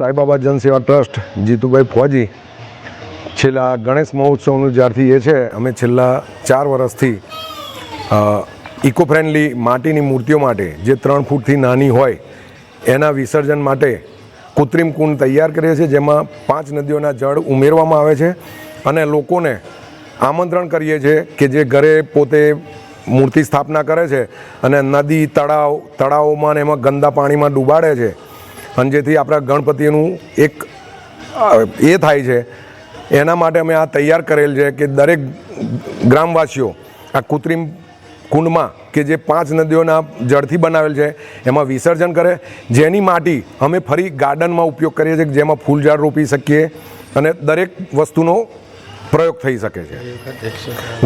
Saibaba Jansewa trust Jitubhai Fauji છેલ્લા ગણેશ મહોત્સવનું જ્યારથી એ છે, અમે છેલ્લા ચાર વર્ષથી ઇકો ફ્રેન્ડલી માટીની મૂર્તિઓ માટે જે ત્રણ ફૂટથી નાની હોય, એના વિસર્જન માટે કૃત્રિમ કુંડ તૈયાર કરીએ છીએ, જેમાં પાંચ નદીઓના જળ ઉમેરવામાં આવે છે અને લોકોને આમંત્રણ કરીએ છીએ કે જે ઘરે પોતે મૂર્તિ સ્થાપના કરે છે અને નદી તળાવ, તળાવોમાં ને એમાં ગંદા પાણીમાં ડૂબાડે છે. અને જેથી આપણા ગણપતિનું એક એ થાય છે. એના માટે અમે આ તૈયાર કરેલ છે કે દરેક ગ્રામવાસીઓ આ કૃત્રિમ કુંડમાં કે જે પાંચ નદીઓના જળથી બનાવેલ છે, એમાં વિસર્જન કરે. જેની માટી અમે ફરી ગાર્ડનમાં ઉપયોગ કરીએ છીએ, જેમાં ફૂલ ઝાડ રોપી શકીએ. અને દરેક વસ્તુનો પ્રયોગ થઈ શકે છે.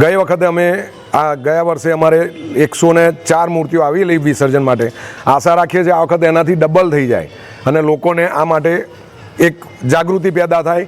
ગઈ વખતે અમે આ ગયા વર્ષે અમારે એકસો ને ચાર મૂર્તિઓ આવી લઈ વિસર્જન માટે. આશા રાખીએ છીએ આ વખતે એનાથી ડબલ થઈ જાય અને લોકોને આ માટે એક જાગૃતિ પેદા થાય.